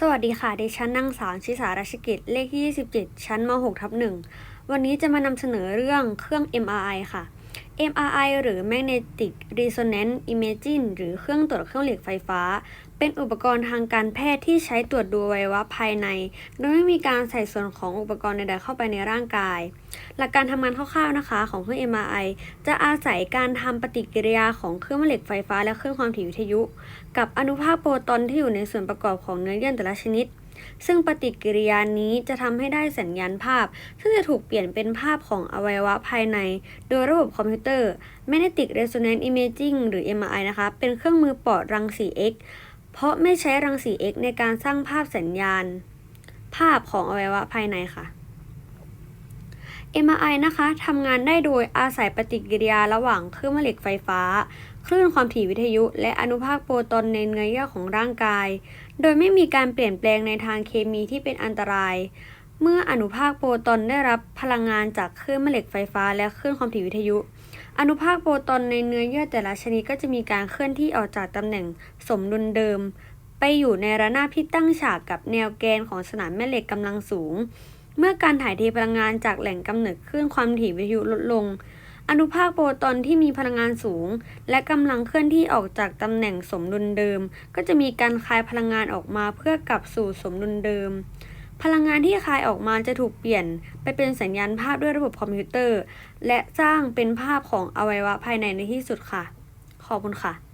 สวัสดีค่ะดิฉันนางสาวชิสาราชกิจเลขที่ 27 ชั้นม .6 ทับ1วันนี้จะมานำเสนอเรื่องเครื่อง MRI ค่ะ MRI หรือ Magnetic Resonance Imaging หรือเครื่องตรวจเครื่องเหล็กไฟฟ้า เป็นอุปกรณ์ทางการแพทย์ที่ใช้ตรวจดูอวัยวะภายใน โดยไม่มีการใส่ส่วนของอุปกรณ์ใดๆเข้าไปในร่างกาย หลักการทำงานคร่าวๆนะคะ ของเครื่อง MRI จะอาศัยการทำปฏิกิริยาของเครื่องแม่เหล็กไฟฟ้าและเครื่องความถี่วิทยุ กับอนุภาคโปรตอนที่อยู่ในส่วนประกอบของเนื้อเยื่อแต่ละชนิด ซึ่งปฏิกิริยานี้จะทำให้ได้สัญญาณภาพ ซึ่งจะถูกเปลี่ยนเป็นภาพของอวัยวะภายใน โดยระบบคอมพิวเตอร์ Magnetic Resonance Imaging หรือ MRI นะคะ เป็นเครื่องมือปลอดรังสี X เพราะไม่ใช้รังสี X ในการสร้างภาพสัญญาณ ภาพของอวัยวะภายในค่ะ MRI นะคะทำงานได้โดยอาศัยปฏิกิริยาระหว่างเครื่องแม่เหล็กไฟฟ้า คลื่นความถี่วิทยุ และอนุภาคโปรตอนในเนื้อเยื่อของร่างกาย โดยไม่มีการเปลี่ยนแปลงในทางเคมีที่เป็นอันตราย เมื่ออนุภาคโปรตอนได้รับพลังงานจากคลื่นแม่เหล็กไฟฟ้า และคลื่นความถี่วิทยุ อนุภาคโปรตอนในเนื้อเยื่อแต่ละชนิดก็จะมีการเคลื่อนที่ออกจากตำแหน่งสมดุลเดิม ไปอยู่ในระนาบที่ตั้งฉากกับแนวแกนของสนามแม่เหล็กกำลังสูง เมื่อการถ่ายเทพลังงานจากแหล่งกำเนิดคลื่นความถี่วิทยุลดลง อนุภาคโปรตอนที่มีพลังงานสูง และกำลังเคลื่อนที่ออกจากตำแหน่งสมดุลเดิม ก็จะมีการคายพลังงานออกมาเพื่อกลับสู่สมดุลเดิม พลังงานที่คายออกมาจะถูกเปลี่ยน ไปเป็นสัญญาณภาพด้วยระบบคอมพิวเตอร์ และสร้างเป็นภาพของอวัยวะภายในในที่สุดค่ะ ขอบคุณค่ะ